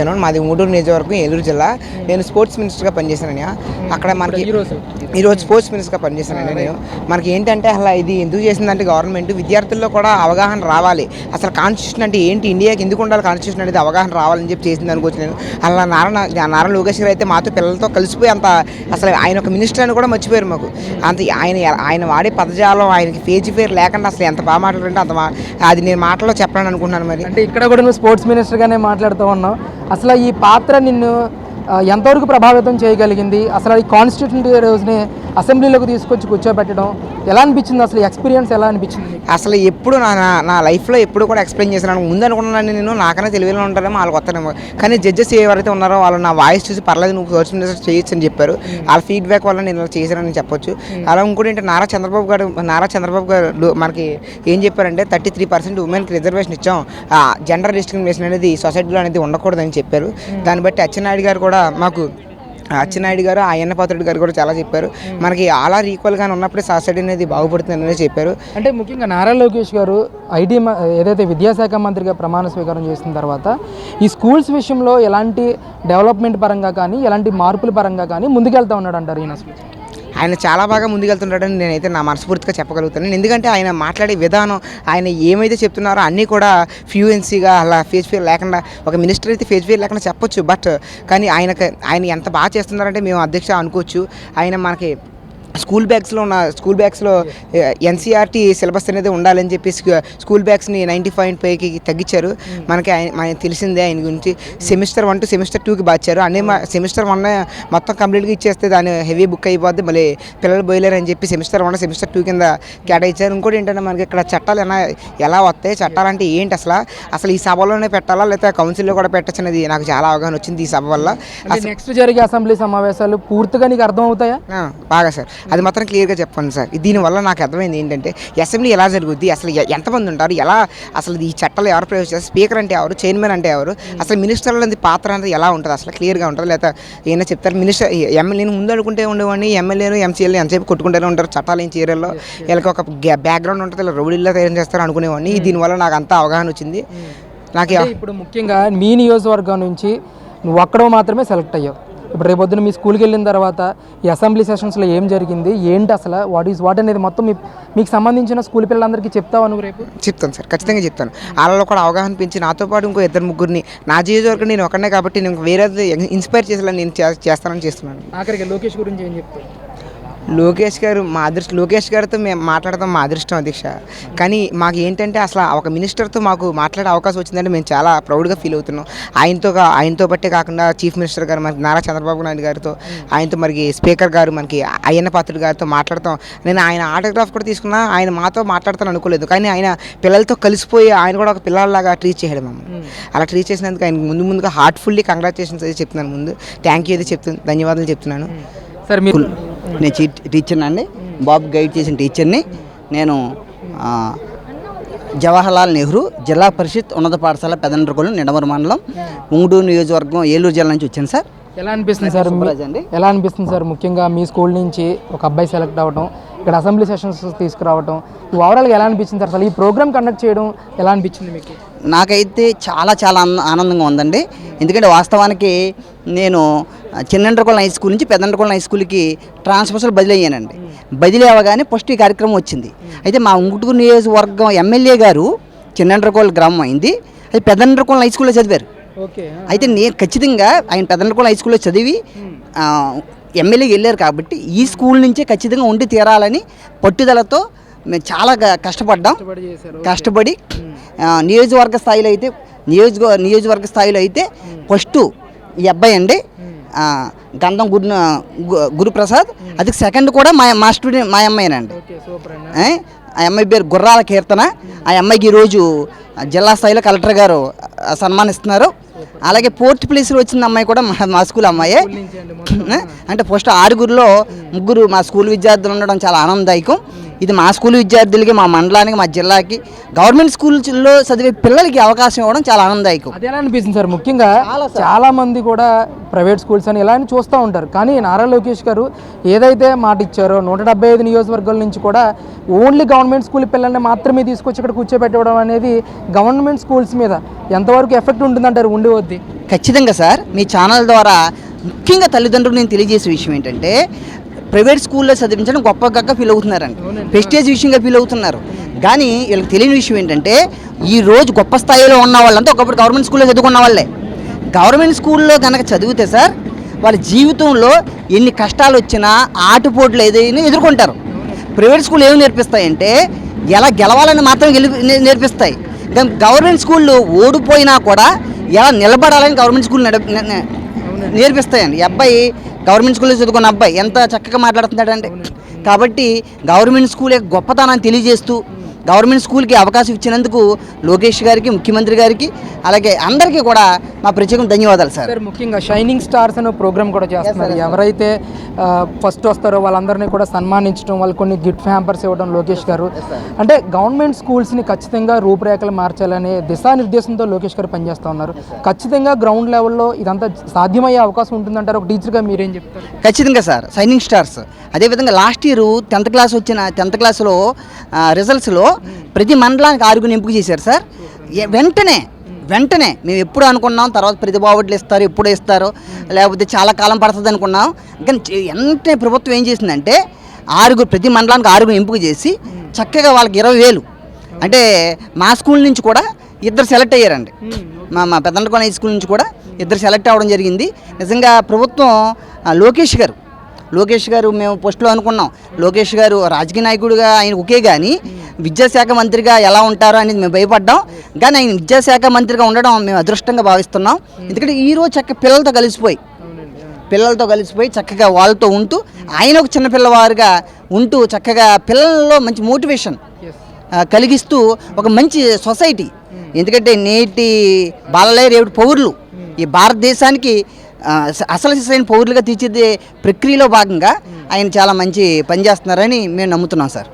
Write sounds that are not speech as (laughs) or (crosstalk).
వచ్చాను మాది ఊడూరు నియోజకవర్గం ఏలూరు జిల్లా. నేను స్పోర్ట్స్ మినిస్టర్గా పనిచేశానని అక్కడ మనకి ఈరోజు స్పోర్ట్స్ మినిస్టర్గా పనిచేశానండి నేను. మనకి ఏంటంటే అసలు ఇది ఎందుకు చేసిందంటే గవర్నమెంట్ విద్యార్థుల్లో కూడా అవగాహన రావాలి. అసలు కాన్స్టిట్యూషన్ అంటే ఏంటి? ఇండియాకి ఎందుకు ఉండాలి కాన్స్టిట్యూషన్ అనేది అవగాహన రావాలని చెప్పి చేసింది అనుకోవచ్చు నేను. అలా నారాయణ నారా లోకేష్ గారు అయితే మాతో పిల్లలతో కలిసిపోయి అంత అసలు ఆయన ఒక మినిస్టర్ అని కూడా మర్చిపోయారు మాకు. అంత ఆయన ఆయన వాడే పదజాలం ఆయనకి పేజీ పేరు లేకుండా అసలు ఎంత బాగా మాట్లాడారంటే అంత అది నేను మాటలో చెప్పాలని అనుకుంటున్నాను మరి. అంటే ఇక్కడ కూడా నువ్వు స్పోర్ట్స్ మినిస్టర్గానే మాట్లాడుతూ ఉన్నావు. అసలు ఈ పాత్ర నిన్ను ఎంతవరకు ప్రభావితం చేయగలిగింది? అసలు ఈ కాన్స్టిట్యూషన్ డే రోజునే అసెంబ్లీలోకి తీసుకొచ్చి కూర్చోబెట్టడం ఎలా అనిపించింది అసలు ఎక్స్పీరియన్స్ ఎలా అనిపించింది? అసలు ఎప్పుడు నా నా- నా లైఫ్లో ఎప్పుడు కూడా ఎక్స్ప్లెయిన్ చేశాను ముందు అనుకున్నాను నేను నాకన్నా తెలివిలో ఉంటారేమో వాళ్ళకి వస్తానేమో కానీ జడ్జెస్ ఎవరైతే ఉన్నారో వాళ్ళు నా వాయిస్ చూసి పర్లేదు నువ్వు సోషల్ మినిస్టర్ చేయొచ్చు అని చెప్పారు. వాళ్ళ ఫీడ్బ్యాక్ వల్ల నేను ఇలా చేశానని చెప్పొచ్చు. అలా ఇంకోటి ఏంటంటే నారా చంద్రబాబు గారు నారా చంద్రబాబు గారు మనకి ఏం చెప్పారంటే థర్టీ త్రీ పర్సెంట్ ఉమెన్కి రిజర్వేషన్ ఇచ్చాం. జెండర్ డిస్క్రిమినేషన్ అనేది సొసైటీలో అనేది ఉండకూడదని చెప్పారు. దాన్ని బట్టి అచ్చెన్నాయుడు గారు కూడా మాకు అచ్చెన్నాయుడు గారు అయ్యన్న పాత్రుడు గారు కూడా చాలా చెప్పారు. మనకి అలా ఈక్వల్గానే ఉన్నప్పుడే సొసైటీ అనేది బాగుపడుతుంది అనేది చెప్పారు. అంటే ముఖ్యంగా నారా లోకేష్ గారు ఐటీ ఏదైతే విద్యాశాఖ మంత్రిగా ప్రమాణ స్వీకారం చేసిన తర్వాత ఈ స్కూల్స్ విషయంలో ఎలాంటి డెవలప్మెంట్ పరంగా కానీ ఎలాంటి మార్పుల పరంగా కానీ ముందుకెళ్తా ఉన్నాడు అంటారు ఈయన ఆయన చాలా బాగా ముందుకెళ్తుంటాడని నేనైతే నా మనస్ఫూర్తిగా చెప్పగలుగుతాను. ఎందుకంటే ఆయన మాట్లాడే విధానం ఆయన ఏమైతే చెప్తున్నారో అన్నీ కూడా ఫ్యూయెన్సీగా అలా ఫేస్ ఫేర్ లేకుండా ఒక మినిస్టర్ అయితే ఫేస్ ఫేర్ లేకుండా చెప్పొచ్చు. బట్ కానీ ఆయనకి ఆయన ఎంత బాగా చేస్తున్నారంటే మేము అధ్యక్ష అనుకోవచ్చు. ఆయన మనకి స్కూల్ బ్యాగ్స్లో ఉన్న స్కూల్ బ్యాగ్స్లో ఎన్సీఆర్టీ సిలబస్ అనేది ఉండాలని చెప్పి స్కూ- స్కూల్ బ్యాగ్స్ని నైంటీ పాయింట్ ఫైవ్కి తగ్గించారు. మనకి ఆయన మనకి తెలిసిందే ఆయన గురించి. సెమిస్టర్ వన్ టు సెమిస్టర్ టూకి బాచారు అన్నీ మా సెమిస్టర్ వన్ మొత్తం కంప్లీట్గా ఇచ్చేస్తే దాని హెవీ బుక్ అయిపోద్ది. మళ్ళీ పిల్లలు పోయలేరు అని చెప్పి సెమిస్టర్ వన్ సెమిస్టర్ టూ కింద కేటాయించారు. ఇంకోటి ఏంటంటే మనకి ఇక్కడ చట్టాలు ఎలా ఎలా వస్తాయి? చట్టాలు అంటే ఏంటి అసలు? అసలు ఈ సభలోనే పెట్టాలా? లేకపోతే కౌన్సిల్లో కూడా పెట్టచ్చు అనేది నాకు చాలా అవగాహన వచ్చింది ఈ సభ వల్ల. నెక్స్ట్ జరిగే అసెంబ్లీ సమావేశాలు పూర్తిగా నీకు అర్థమవుతాయా? బాగా సార్. అది మాత్రం క్లియర్గా చెప్పండి సార్. దీనివల్ల నాకు అర్థమైంది ఏంటంటే అసెంబ్లీ ఎలా జరుగుద్ది అసలు ఎంతమంది ఉంటారు ఎలా అసలు ఈ చట్టాలు ఎవరు ప్రవేశిస్తారు స్పీకర్ అంటే ఎవరు చైర్మన్ అంటే ఎవరు అసలు మినిస్టర్ల పాత్ర అనేది ఎలా ఉంటుంది అసలు క్లియర్గా ఉంటుంది లేదా ఏమైనా చెప్తారు? మినిస్టర్ ఎమ్మెల్యే నేను ముందు అనుకుంటే ఉండేవాడిని ఎమ్మెల్యేలు ఎంసీఎల్ ఎంతసేపు కొట్టుకుంటూనే ఉంటారు చట్టాలు ఏం చేయరల్లో వీళ్ళకి ఒక బ్యాక్గ్రౌండ్ ఉంటుంది ఇలా రౌడీల్లో తయారు చేస్తారు అనుకునేవాడిని. దీనివల్ల నాకు అంత అవగాహన వచ్చింది. నాకు ఇప్పుడు ముఖ్యంగా మీ నియోజకవర్గం నుంచి నువ్వు ఒక్కడో మాత్రమే సెలెక్ట్ అయ్యావు. ఇప్పుడు రేపొద్దున మీ స్కూల్కి వెళ్ళిన తర్వాత ఈ అసెంబ్లీ సెషన్స్లో ఏం జరిగింది? ఏంటి అసలు? వాట్ ఈస్ వాట్ అనేది మొత్తం మీ మీకు సంబంధించిన స్కూల్ పిల్లలందరికీ చెప్తావా నువ్వు రేపు? చెప్తాను సార్. ఖచ్చితంగా చెప్తాను. వాళ్ళలో కూడా అవగాహన పెంచి నాతో పాటు ఇంకో ఇద్దరు ముగ్గురిని నా జీవితవర్గం నేను ఒకనే కాబట్టి నేను వేరే ఇన్స్పైర్ చేసేలా నేను చేస్తానని చేస్తున్నాను. ఆఖరికి లోకేష్ గురించి ఏం చెప్తావు? లోకేష్ గారు మా అదృష్టం లోకేష్ గారితో మేము మాట్లాడతాం మా అదృష్టం అధ్యక్ష కానీ మాకు ఏంటంటే అసలు ఒక మినిస్టర్తో మాకు మాట్లాడే అవకాశం వచ్చిందంటే మేము చాలా ప్రౌడ్గా ఫీల్ అవుతున్నాం. ఆయనతో ఆయనతో బట్టే కాకుండా చీఫ్ మినిస్టర్ గారు మనకి నారా చంద్రబాబు నాయుడు గారితో ఆయనతో మనకి స్పీకర్ గారు మనకి అయ్యన్న పాత్రుడు గారితో మాట్లాడతాం. నేను ఆయన ఆటోగ్రాఫ్ కూడా తీసుకున్నా ఆయన మాతో మాట్లాడతాను అనుకోలేదు. కానీ ఆయన పిల్లలతో కలిసిపోయి ఆయన కూడా ఒక పిల్లల్లాగా ట్రీట్ చేయడం మమ్మల్ని. అలా ట్రీట్ చేసినందుకు ఆయన ముందు ముందుగా హార్ట్ఫుల్లీ కంగ్రాచులేషన్స్ అయితే చెప్తున్నాను ముందు. థ్యాంక్ యూ అయితే చెప్తున్నాను ధన్యవాదాలు చెప్తున్నాను. సార్ మీరు నేను చీ టీచర్ని అండి. బాబు గైడ్ చేసిన టీచర్ని నేను జవహర్లాల్ నెహ్రూ జిల్లా పరిషత్ ఉన్నత పాఠశాల పెదండ్రగొల్లు నిడమరు మండలం ఉంగుడూరు నియోజకవర్గం ఏలూరు జిల్లా నుంచి వచ్చాను సార్. ఎలా అనిపిస్తుంది సార్. ఎలా అనిపిస్తుంది సార్? ముఖ్యంగా మీ స్కూల్ నుంచి ఒక అబ్బాయి సెలెక్ట్ అవ్వడం ఇక్కడ అసెంబ్లీ సెషన్స్ తీసుకురావడం ఓవరాల్గా ఎలా అనిపించింది సార్? అసలు ఈ ప్రోగ్రామ్ కండక్ట్ చేయడం ఎలా అనిపించింది మీకు? నాకైతే చాలా చాలా ఆనంద- ఆనందంగా ఉందండి. ఎందుకంటే వాస్తవానికి నేను చిన్నండ్రకొండ హై స్కూల్ నుంచి పెద్దండ్రకొండ హై స్కూల్కి ట్రాన్స్ఫర్స్లో బదిలీ అయ్యానండి. బదిలీ అవ్వగానే ఫస్ట్ ఈ కార్యక్రమం వచ్చింది. అయితే మా ఉంగుటూరు నియోజకవర్గం ఎమ్మెల్యే గారు చిన్నండ్రకోళ్ళ గ్రామం అయింది. అది పెద్దండ్రకోళ్ళ హై స్కూల్లో చదివారు. అయితే నేను ఖచ్చితంగా ఆయన పెద్దనకొండ హై స్కూల్లో చదివి ఆ, ఎమ్మెల్యేకి వెళ్ళారు కాబట్టి ఈ స్కూల్ నుంచే ఖచ్చితంగా ఉండి తీరాలని పట్టుదలతో మేము చాలా కష్టపడ్డాం. కష్టపడి నియోజకవర్గ స్థాయిలో అయితే నియోజక నియోజకవర్గ స్థాయిలో అయితే ఫస్ట్ ఈ అబ్బాయి అండి. గంధం గురు గురుప్రసాద్ అది సెకండ్ కూడా మా మా స్టూడెంట్ మా అమ్మాయినండి? ఆ అమ్మాయి పేరు గుర్రాల కీర్తన. ఆ అమ్మాయికి ఈరోజు జిల్లా స్థాయిలో కలెక్టర్ గారు సన్మానిస్తున్నారు. అలాగే ఫోర్త్ ప్లేస్లో వచ్చిన అమ్మాయి కూడా మా మా స్కూల్ అమ్మాయే? (laughs) అంటే ఫస్ట్ ఆరుగురిలో ముగ్గురు మా స్కూల్ విద్యార్థులు ఉండడం చాలా ఆనందదాయకం. ఇది మా స్కూల్ విద్యార్థులకి మా మండలానికి మా జిల్లాకి గవర్నమెంట్ స్కూల్స్లో చదివే పిల్లలకి అవకాశం ఇవ్వడం చాలా ఆనందదాయకం. అది ఎలా అనిపిస్తుంది సార్? ముఖ్యంగా చాలా మంది కూడా ప్రైవేట్ స్కూల్స్ అని ఇలా అని చూస్తూ ఉంటారు. కానీ నారా లోకేష్ గారు ఏదైతే మాట ఇచ్చారో నూట డెబ్బై ఐదు నియోజకవర్గాల నుంచి కూడా ఓన్లీ గవర్నమెంట్ స్కూల్ పిల్లల్ని మాత్రమే తీసుకొచ్చి ఇక్కడ కూర్చోబెట్టడం అనేది గవర్నమెంట్ స్కూల్స్ మీద ఎంతవరకు ఎఫెక్ట్ ఉంటుందంటారు? ఉండి వద్ది ఖచ్చితంగా సార్. మీ ఛానల్ ద్వారా ముఖ్యంగా తల్లిదండ్రులు నేను తెలియజేసే విషయం ఏంటంటే ప్రైవేట్ స్కూల్లో చదివించడం గొప్ప గక్క ఫీల్ అవుతున్నారండి ప్రెస్టేజ్ విషయంగా ఫీల్ అవుతున్నారు. కానీ వీళ్ళకి తెలియని విషయం ఏంటంటే ఈ రోజు గొప్ప స్థాయిలో ఉన్న వాళ్ళంతా ఒకప్పుడు గవర్నమెంట్ స్కూల్లో చదువుకున్న వాళ్ళే. గవర్నమెంట్ స్కూల్లో కనుక చదివితే సార్ వాళ్ళ జీవితంలో ఎన్ని కష్టాలు వచ్చినా ఆటుపోట్లు ఏదైనా ఎదుర్కొంటారు. ప్రైవేట్ స్కూల్ ఏమి నేర్పిస్తాయంటే ఎలా గెలవాలని మాత్రం నేర్పిస్తాయి. కానీ గవర్నమెంట్ స్కూళ్ళు ఓడిపోయినా కూడా ఎలా నిలబడాలని గవర్నమెంట్ స్కూల్ నేర్పిస్తాయండి. అబ్బాయి గవర్నమెంట్ స్కూల్లో చదువుకున్న అబ్బాయి ఎంత చక్కగా మాట్లాడుతున్నాడంటే. కాబట్టి గవర్నమెంట్ స్కూల్ గొప్పతనాన్ని తెలియజేస్తూ గవర్నమెంట్ స్కూల్కి అవకాశం ఇచ్చినందుకు లోకేష్ గారికి ముఖ్యమంత్రి గారికి అలాగే అందరికీ కూడా మా ప్రత్యేకం ధన్యవాదాలు సార్. ముఖ్యంగా షైనింగ్ స్టార్స్ అనే ప్రోగ్రామ్ కూడా చేస్తున్నారు. ఎవరైతే ఫస్ట్ వస్తారో వాళ్ళందరినీ కూడా సన్మానించడం వాళ్ళు కొన్ని గిఫ్ట్ హ్యాంపర్స్ ఇవ్వడం లోకేష్ గారు. అంటే గవర్నమెంట్ స్కూల్స్ని ఖచ్చితంగా రూపురేఖలు మార్చాలనే దిశానిర్దేశంతో లోకేష్ గారు పనిచేస్తూ ఉన్నారు. ఖచ్చితంగా గ్రౌండ్ లెవెల్లో ఇదంతా సాధ్యమయ్యే అవకాశం ఉంటుందంటారు. ఒక టీచర్గా మీరేం చెప్తారు? ఖచ్చితంగా సార్. Shining stars. అదేవిధంగా లాస్ట్ ఇయర్ టెన్త్ క్లాస్ వచ్చిన టెన్త్ క్లాస్లో రిజల్ట్స్లో ప్రతి మండలానికి ఆరుగురు ఎంపిక చేశారు సార్. వెంటనే వెంటనే మేము ఎప్పుడు అనుకున్నాం తర్వాత ప్రతిభావడ్లు ఇస్తారు ఎప్పుడు ఇస్తారు లేకపోతే చాలా కాలం పడుతుంది అనుకున్నాం. కానీ వెంటనే ప్రభుత్వం ఏం చేసిందంటే ఆరుగురు ప్రతి మండలానికి ఆరుగురు ఎంపిక చేసి చక్కగా వాళ్ళకి ఇరవై వేలు. అంటే మా స్కూల్ నుంచి కూడా ఇద్దరు సెలెక్ట్ అయ్యారండి. మా మా పెద్దంటకోన హై స్కూల్ నుంచి కూడా ఇద్దరు సెలెక్ట్ అవ్వడం జరిగింది. నిజంగా ప్రభుత్వం లోకేష్ గారు లోకేష్ గారు మేము పోస్ట్లో అనుకున్నాం. లోకేష్ గారు రాజకీయ నాయకుడిగా ఆయన ఒకే కానీ విద్యాశాఖ మంత్రిగా ఎలా ఉంటారో అనేది మేము భయపడ్డాం. కానీ ఆయన విద్యాశాఖ మంత్రిగా ఉండడం మేము అదృష్టంగా భావిస్తున్నాం. ఎందుకంటే ఈరోజు చక్క పిల్లలతో కలిసిపోయి పిల్లలతో కలిసిపోయి చక్కగా వాళ్ళతో ఉంటూ ఆయన ఒక చిన్నపిల్లవారుగా ఉంటూ చక్కగా పిల్లల్లో మంచి మోటివేషన్ కలిగిస్తూ ఒక మంచి సొసైటీ. ఎందుకంటే నేటి బాలలే రేపు పౌరులు. ఈ భారతదేశానికి అసలు సరైన పౌరులుగా తీర్చిదే ప్రక్రియలో భాగంగా ఆయన చాలా మంచి పని చేస్తున్నారని మేము నమ్ముతున్నాం సార్.